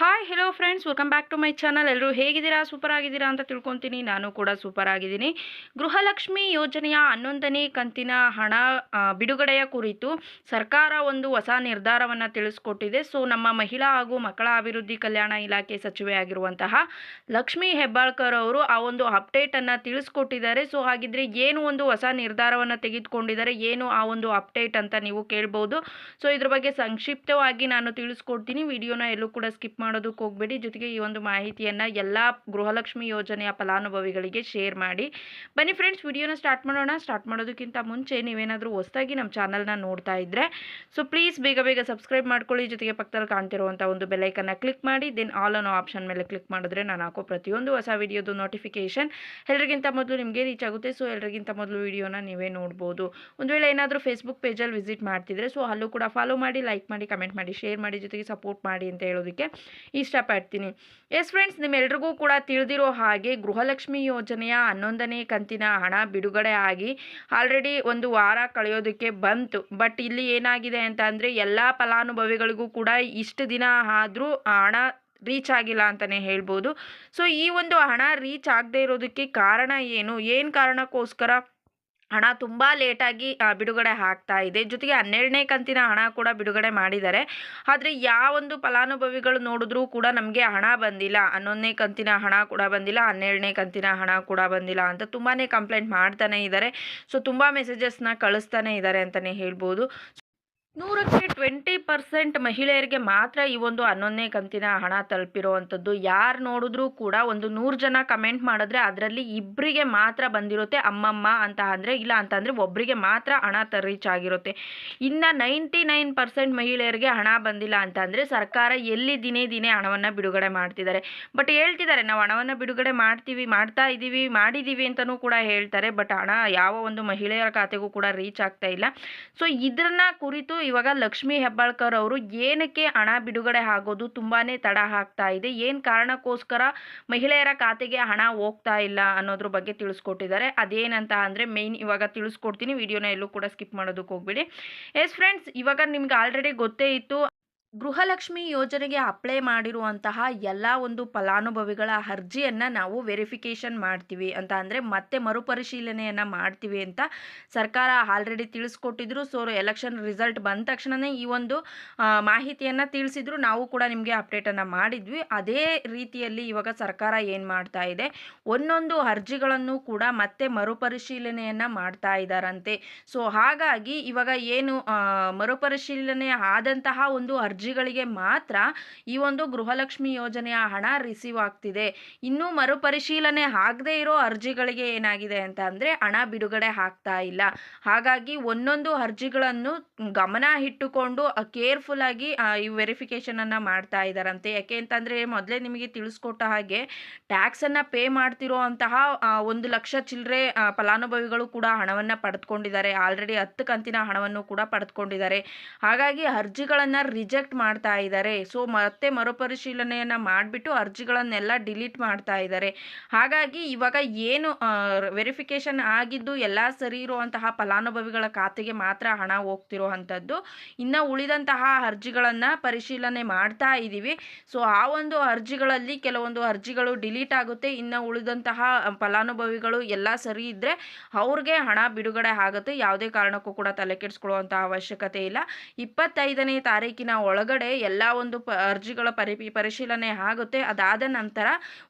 Hi hello friends welcome back to my channel ಎಲ್ಲರೂ ಹೇಗಿದ್ದೀರಾ? Super ಆಗಿದ್ದೀರಾ ಅಂತ ತಿಳ್ಕೊತೀನಿ. ನಾನು ಕೂಡ ಸೂಪರ್ ಆಗಿದ್ದೀನಿ. ಗೃಹಲಕ್ಷ್ಮಿ ಯೋಜನೆಯ ಹನ್ನೊಂದನೇ ಕಂತಿನ ಹಣ ಬಿಡುಗಡೆಯ ಕುರಿತು ಸರ್ಕಾರ ಒಂದು ಹೊಸ ನಿರ್ಧಾರವನ್ನು ತಿಳಿಸ್ಕೊಟ್ಟಿದೆ. ಸೊ ನಮ್ಮ ಮಹಿಳಾ ಹಾಗೂ ಮಕ್ಕಳ ಅಭಿವೃದ್ಧಿ ಕಲ್ಯಾಣ ಇಲಾಖೆ ಸಚಿವೆ ಆಗಿರುವಂತಹ ಲಕ್ಷ್ಮಿ ಹೆಬ್ಬಾಳ್ಕರ್ ಅವರು ಆ ಒಂದು ಅಪ್ಡೇಟನ್ನು ತಿಳಿಸ್ಕೊಟ್ಟಿದ್ದಾರೆ. ಸೊ ಹಾಗಿದ್ರೆ ಏನು ಒಂದು ಹೊಸ ನಿರ್ಧಾರವನ್ನು ತೆಗೆದುಕೊಂಡಿದ್ದಾರೆ? ಏನು ಆ ಒಂದು ಅಪ್ಡೇಟ್ ಅಂತ ನೀವು ಕೇಳ್ಬೋದು. ಸೊ ಇದ್ರ ಬಗ್ಗೆ ಸಂಕ್ಷಿಪ್ತವಾಗಿ ನಾನು ತಿಳಿಸ್ಕೊಡ್ತೀನಿ. ವಿಡಿಯೋನ ಎಲ್ಲೂ ಕೂಡ ಸ್ಕಿಪ್ ಮಾಡೋದಕ್ಕೆ ಹೋಗಬೇಡಿ. ಜೊತೆಗೆ ಈ ಒಂದು ಮಾಹಿತಿಯನ್ನು ಎಲ್ಲ ಗೃಹಲಕ್ಷ್ಮಿ ಯೋಜನೆಯ ಫಲಾನುಭವಿಗಳಿಗೆ ಶೇರ್ ಮಾಡಿ. ಬನ್ನಿ ಫ್ರೆಂಡ್ಸ್ ವಿಡಿಯೋನ ಸ್ಟಾರ್ಟ್ ಮಾಡೋಣ. ಸ್ಟಾರ್ಟ್ ಮಾಡೋದಕ್ಕಿಂತ ಮುಂಚೆ ನೀವೇನಾದರೂ ಹೊಸದಾಗಿ ನಮ್ಮ ಚಾನಲ್ನ ನೋಡ್ತಾ ಇದ್ದರೆ ಸೊ ಪ್ಲೀಸ್ ಬೇಗ ಬೇಗ ಸಬ್ಸ್ಕ್ರೈಬ್ ಮಾಡ್ಕೊಳ್ಳಿ. ಜೊತೆಗೆ ಪಕ್ಕದಲ್ಲಿ ಕಾಣ್ತಿರುವಂಥ ಒಂದು ಬೆಲೈಕನ್ನು ಕ್ಲಿಕ್ ಮಾಡಿ. ದೆನ್ ಆಲ್ ಅನ್ನೋ ಆಪ್ಷನ್ ಮೇಲೆ ಕ್ಲಿಕ್ ಮಾಡಿದ್ರೆ ನಾನು ಹಾಕೋ ಪ್ರತಿಯೊಂದು ಹೊಸ ವಿಡಿಯೋದು ನೋಟಿಫಿಕೇಷನ್ ಎಲ್ಲರಿಗಿಂತ ಮೊದಲು ನಿಮಗೆ ರೀಚ್ ಆಗುತ್ತೆ. ಸೊ ಎಲ್ಲರಿಗಿಂತ ಮೊದಲು ವಿಡಿಯೋನ ನೀವೇ ನೋಡ್ಬೋದು. ಒಂದು ವೇಳೆ ಏನಾದರೂ ಫೇಸ್ಬುಕ್ ಪೇಜಲ್ಲಿ ವಿಸಿಟ್ ಮಾಡ್ತಿದ್ರೆ ಸೊ ಅಲ್ಲೂ ಕೂಡ ಫಾಲೋ ಮಾಡಿ ಲೈಕ್ ಮಾಡಿ ಕಮೆಂಟ್ ಮಾಡಿ ಶೇರ್ ಮಾಡಿ, ಜೊತೆಗೆ ಸಪೋರ್ಟ್ ಮಾಡಿ ಅಂತ ಹೇಳೋದಕ್ಕೆ ಇಷ್ಟಪಡ್ತೀನಿ. ಎಸ್ ಫ್ರೆಂಡ್ಸ್ ನಿಮ್ಮೆಲ್ರಿಗೂ ಕೂಡ ತಿಳಿದಿರೋ ಹಾಗೆ ಗೃಹಲಕ್ಷ್ಮಿ ಯೋಜನೆಯ ಹನ್ನೊಂದನೇ ಕಂತಿನ ಹಣ ಬಿಡುಗಡೆ ಆಗಿ ಆಲ್ರೆಡಿ ಒಂದು ವಾರ ಕಳೆಯೋದಕ್ಕೆ ಬಂತು. ಬಟ್ ಇಲ್ಲಿ ಏನಾಗಿದೆ ಅಂತ ಅಂದರೆ ಎಲ್ಲ ಫಲಾನುಭವಿಗಳಿಗೂ ಕೂಡ ಇಷ್ಟು ದಿನ ಆದರೂ ಹಣ ರೀಚ್ ಆಗಿಲ್ಲ ಅಂತಲೇ ಹೇಳ್ಬೋದು. ಸೊ ಈ ಒಂದು ಹಣ ರೀಚ್ ಆಗದೆ ಇರೋದಕ್ಕೆ ಕಾರಣ ಏನು? ಏನು ಕಾರಣಕ್ಕೋಸ್ಕರ? ಹಣ ತುಂಬ ಲೇಟಾಗಿ ಬಿಡುಗಡೆ ಆಗ್ತಾ ಇದೆ. ಜೊತೆಗೆ ಹನ್ನೆರಡನೇ ಕಂತಿನ ಹಣ ಕೂಡ ಬಿಡುಗಡೆ ಮಾಡಿದ್ದಾರೆ. ಆದರೆ ಯಾವೊಂದು ಫಲಾನುಭವಿಗಳು ನೋಡಿದ್ರೂ ಕೂಡ ನಮಗೆ ಹಣ ಬಂದಿಲ್ಲ. ಹನ್ನೊಂದನೇ ಕಂತಿನ ಹಣ ಕೂಡ ಬಂದಿಲ್ಲ, ಹನ್ನೆರಡನೇ ಕಂತಿನ ಹಣ ಕೂಡ ಬಂದಿಲ್ಲ ಅಂತ ತುಂಬಾ ಕಂಪ್ಲೇಂಟ್ ಮಾಡ್ತಾನೆ ಇದ್ದಾರೆ. ಸೊ ತುಂಬ ಮೆಸೇಜಸ್ನ ಕಳಿಸ್ತಾನೆ ಇದ್ದಾರೆ ಅಂತಲೇ ಹೇಳ್ಬೋದು. ನೂರಕ್ಕೆ ಟ್ವೆಂಟಿ ಪರ್ಸೆಂಟ್ ಮಹಿಳೆಯರಿಗೆ ಮಾತ್ರ ಈ ಒಂದು ಹನ್ನೊಂದನೇ ಕಂತಿನ ಹಣ ತಲುಪಿರುವಂಥದ್ದು. ಯಾರು ನೋಡಿದ್ರೂ ಕೂಡ ಒಂದು ನೂರು ಜನ ಕಮೆಂಟ್ ಮಾಡಿದ್ರೆ ಅದರಲ್ಲಿ ಇಬ್ಬರಿಗೆ ಮಾತ್ರ ಬಂದಿರುತ್ತೆ ಅಮ್ಮಮ್ಮ ಅಂತ ಅಂದರೆ, ಇಲ್ಲ ಅಂತ ಅಂದರೆ ಒಬ್ಬರಿಗೆ ಮಾತ್ರ ಹಣ ತ ರೀಚ್ ಆಗಿರುತ್ತೆ. ಇನ್ನು ನೈಂಟಿ ನೈನ್ ಪರ್ಸೆಂಟ್ ಮಹಿಳೆಯರಿಗೆ ಹಣ ಬಂದಿಲ್ಲ ಅಂತ ಅಂದರೆ ಸರ್ಕಾರ ಎಲ್ಲಿ ದಿನೇ ದಿನೇ ಹಣವನ್ನು ಬಿಡುಗಡೆ ಮಾಡ್ತಿದ್ದಾರೆ. ಬಟ್ ಹೇಳ್ತಿದ್ದಾರೆ, ನಾವು ಹಣವನ್ನು ಬಿಡುಗಡೆ ಮಾಡ್ತೀವಿ, ಮಾಡ್ತಾ ಇದ್ದೀವಿ ಮಾಡಿದ್ದೀವಿ ಅಂತಲೂ ಕೂಡ ಹೇಳ್ತಾರೆ. ಬಟ್ ಹಣ ಯಾವ ಒಂದು ಮಹಿಳೆಯರ ಖಾತೆಗೂ ಕೂಡ ರೀಚ್ ಆಗ್ತಾ ಇಲ್ಲ. ಸೊ ಇದನ್ನ ಕುರಿತು ಇವಾಗ ಲಕ್ಷ್ಮೀ ಹೆಬ್ಬಾಳ್ಕರ್ ಅವರು ಏನಕ್ಕೆ ಹಣ ಬಿಡುಗಡೆ ಆಗೋದು ತುಂಬಾ ತಡ ಆಗ್ತಾ ಇದೆ? ಏನು ಕಾರಣಕ್ಕೋಸ್ಕರ ಮಹಿಳೆಯರ ಖಾತೆಗೆ ಹಣ ಹೋಗ್ತಾ ಇಲ್ಲ ಅನ್ನೋದ್ರ ಬಗ್ಗೆ ತಿಳಿಸ್ಕೊಟ್ಟಿದ್ದಾರೆ. ಅದೇನಂತ ಅಂದರೆ ಮೇಯ್ನ್ ಇವಾಗ ತಿಳಿಸ್ಕೊಡ್ತೀನಿ. ವಿಡಿಯೋನ ಎಲ್ಲೂ ಕೂಡ ಸ್ಕಿಪ್ ಮಾಡೋದಕ್ಕೆ ಹೋಗ್ಬೇಡಿ. ಎಸ್ ಫ್ರೆಂಡ್ಸ್ ಇವಾಗ ನಿಮ್ಗೆ ಆಲ್ರೆಡಿ ಗೊತ್ತೇ ಇತ್ತು ಗೃಹಲಕ್ಷ್ಮಿ ಯೋಜನೆಗೆ ಅಪ್ಲೈ ಮಾಡಿರುವಂತಹ ಎಲ್ಲ ಒಂದು ಫಲಾನುಭವಿಗಳ ಅರ್ಜಿಯನ್ನು ನಾವು ವೆರಿಫಿಕೇಷನ್ ಮಾಡ್ತೀವಿ ಅಂತ ಅಂದರೆ ಮತ್ತೆ ಮರುಪರಿಶೀಲನೆಯನ್ನು ಮಾಡ್ತೀವಿ ಅಂತ ಸರ್ಕಾರ ಆಲ್ರೆಡಿ ತಿಳಿಸ್ಕೊಟ್ಟಿದ್ರು. ಸೊ ಎಲೆಕ್ಷನ್ ರಿಸಲ್ಟ್ ಬಂದ ತಕ್ಷಣವೇ ಈ ಒಂದು ಮಾಹಿತಿಯನ್ನು ತಿಳಿಸಿದ್ರು. ನಾವು ಕೂಡ ನಿಮಗೆ ಅಪ್ಡೇಟನ್ನು ಮಾಡಿದ್ವಿ. ಅದೇ ರೀತಿಯಲ್ಲಿ ಇವಾಗ ಸರ್ಕಾರ ಏನು ಮಾಡ್ತಾ ಇದೆ? ಒಂದೊಂದು ಅರ್ಜಿಗಳನ್ನು ಕೂಡ ಮತ್ತೆ ಮರುಪರಿಶೀಲನೆಯನ್ನು ಮಾಡ್ತಾ ಇದ್ದಾರಂತೆ ಸೊ ಹಾಗಾಗಿ ಇವಾಗ ಏನು ಮರುಪರಿಶೀಲನೆ ಆದಂತಹ ಒಂದು ಅರ್ಜಿಗಳಿಗೆ ಮಾತ್ರ ಈ ಒಂದು ಗೃಹಲಕ್ಷ್ಮಿ ಯೋಜನೆಯ ಹಣ ರಿಸೀವ್ ಆಗ್ತಿದೆ. ಇನ್ನೂ ಮರುಪರಿಶೀಲನೆ ಆಗದೇ ಇರೋ ಅರ್ಜಿಗಳಿಗೆ ಏನಾಗಿದೆ ಅಂತ ಅಂದರೆ ಹಣ ಬಿಡುಗಡೆ ಆಗ್ತಾ ಇಲ್ಲ. ಹಾಗಾಗಿ ಒಂದೊಂದು ಅರ್ಜಿಗಳನ್ನು ಗಮನ ಇಟ್ಟುಕೊಂಡು ಕೇರ್ಫುಲ್ ಆಗಿ ಈ ವೆರಿಫಿಕೇಷನನ್ನು ಮಾಡ್ತಾ ಇದ್ದಾರಂತೆ ಯಾಕೆ ಅಂತಂದರೆ ಮೊದಲೇ ನಿಮಗೆ ತಿಳಿಸ್ಕೊಟ್ಟ ಹಾಗೆ ಟ್ಯಾಕ್ಸನ್ನು ಪೇ ಮಾಡ್ತಿರೋ ಅಂತಹ ಒಂದು ಲಕ್ಷ ಚಿಲ್ಲರೆ ಫಲಾನುಭವಿಗಳು ಕೂಡ ಹಣವನ್ನು ಪಡೆದುಕೊಂಡಿದ್ದಾರೆ. ಆಲ್ರೆಡಿ ಹತ್ತು ಕಂತಿನ ಹಣವನ್ನು ಕೂಡ ಪಡೆದುಕೊಂಡಿದ್ದಾರೆ. ಹಾಗಾಗಿ ಅರ್ಜಿಗಳನ್ನು ರಿಜೆಕ್ಟ್ ಮಾಡ್ತಾ ಇದ್ದಾರೆ. ಸೊ, ಮತ್ತೆ ಮರುಪರಿಶೀಲನೆಯನ್ನು ಮಾಡಿಬಿಟ್ಟು ಅರ್ಜಿಗಳನ್ನೆಲ್ಲ ಡಿಲೀಟ್ ಮಾಡ್ತಾ ಇದ್ದಾರೆ. ಹಾಗಾಗಿ ಇವಾಗ ಏನು ವೆರಿಫಿಕೇಶನ್ ಆಗಿದ್ದು ಎಲ್ಲ ಸರಿ ಇರುವಂತಹ ಫಲಾನುಭವಿಗಳ ಖಾತೆಗೆ ಮಾತ್ರ ಹಣ ಹೋಗ್ತಿರೋ ಅಂಥದ್ದು ಇನ್ನು ಉಳಿದಂತಹ ಅರ್ಜಿಗಳನ್ನು ಪರಿಶೀಲನೆ ಮಾಡ್ತಾ ಇದ್ದೀವಿ ಸೊ, ಆ ಒಂದು ಅರ್ಜಿಗಳಲ್ಲಿ ಕೆಲವೊಂದು ಅರ್ಜಿಗಳು ಡಿಲೀಟ್ ಆಗುತ್ತೆ. ಇನ್ನು ಉಳಿದಂತಹ ಫಲಾನುಭವಿಗಳು ಎಲ್ಲ ಸರಿ ಇದ್ದರೆ ಅವ್ರಿಗೆ ಹಣ ಬಿಡುಗಡೆ ಆಗುತ್ತೆ. ಯಾವುದೇ ಕಾರಣಕ್ಕೂ ಕೂಡ ತಲೆ ಕೆಡಿಸ್ಕೊಳ್ಳುವಂತಹ ಅವಶ್ಯಕತೆ ಇಲ್ಲ. ಇಪ್ಪತ್ತೈದನೇ ತಾರೀಕಿನ ಒಳಗಡೆ ಎಲ್ಲ ಒಂದು ಪ ಅರ್ಜಿಗಳ ಪರಿ ಪರಿಶೀಲನೆ ಆಗುತ್ತೆ. ಅದಾದ ನಂತರ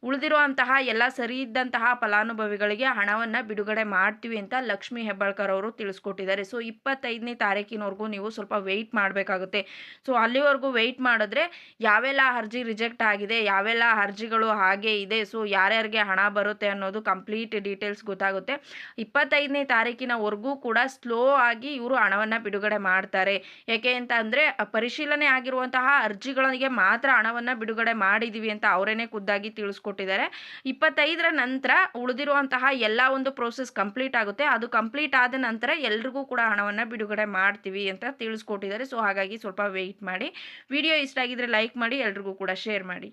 ಉಳಿದಿರುವಂತಹ ಎಲ್ಲ ಸರಿ ಇದ್ದಂತಹ ಫಲಾನುಭವಿಗಳಿಗೆ ಹಣವನ್ನು ಬಿಡುಗಡೆ ಮಾಡ್ತೀವಿ ಅಂತ ಲಕ್ಷ್ಮೀ ಹೆಬ್ಬಾಳ್ಕರ್ ಅವರು ತಿಳಿಸ್ಕೊಟ್ಟಿದ್ದಾರೆ. ಸೊ, ಇಪ್ಪತ್ತೈದನೇ ತಾರೀಕಿನವರೆಗೂ ನೀವು ಸ್ವಲ್ಪ ವೆಯ್ಟ್ ಮಾಡಬೇಕಾಗುತ್ತೆ. ಸೊ, ಅಲ್ಲಿವರೆಗೂ ವೆಯ್ಟ್ ಮಾಡಿದ್ರೆ ಯಾವೆಲ್ಲ ಅರ್ಜಿ ರಿಜೆಕ್ಟ್ ಆಗಿದೆ, ಯಾವೆಲ್ಲ ಅರ್ಜಿಗಳು ಹಾಗೆ ಇದೆ, ಸೊ, ಯಾರ್ಯಾರಿಗೆ ಹಣ ಬರುತ್ತೆ ಅನ್ನೋದು ಕಂಪ್ಲೀಟ್ ಡೀಟೇಲ್ಸ್ ಗೊತ್ತಾಗುತ್ತೆ. ಇಪ್ಪತ್ತೈದನೇ ತಾರೀಕಿನವರೆಗೂ ಕೂಡ ಸ್ಲೋ ಆಗಿ ಇವರು ಹಣವನ್ನು ಬಿಡುಗಡೆ ಮಾಡ್ತಾರೆ. ಯಾಕೆ ಅಂತ ಅಂದರೆ ಪರಿಶೀಲನೆ ಆಗಿರುವಂತಹ ಅರ್ಜಿಗಳಿಗೆ ಮಾತ್ರ ಹಣವನ್ನು ಬಿಡುಗಡೆ ಮಾಡಿದ್ದೀವಿ ಅಂತ ಅವರೇನೆ ಖುದ್ದಾಗಿ ತಿಳಿಸ್ಕೊಟ್ಟಿದ್ದಾರೆ. ಇಪ್ಪತ್ತೈದರ ನಂತರ ಉಳಿದಿರುವಂತಹ ಎಲ್ಲ ಒಂದು ಪ್ರೋಸೆಸ್ ಕಂಪ್ಲೀಟ್ ಆಗುತ್ತೆ. ಅದು ಕಂಪ್ಲೀಟ್ ಆದ ನಂತರ ಎಲ್ರಿಗೂ ಕೂಡ ಹಣವನ್ನು ಬಿಡುಗಡೆ ಮಾಡ್ತೀವಿ ಅಂತ ತಿಳಿಸ್ಕೊಟ್ಟಿದ್ದಾರೆ. ಸೊ ಹಾಗಾಗಿ ಸ್ವಲ್ಪ ವೆಯ್ಟ್ ಮಾಡಿ. ವಿಡಿಯೋ ಇಷ್ಟ ಆಗಿದ್ರೆ ಲೈಕ್ ಮಾಡಿ, ಎಲ್ರಿಗೂ ಕೂಡ ಶೇರ್ ಮಾಡಿ.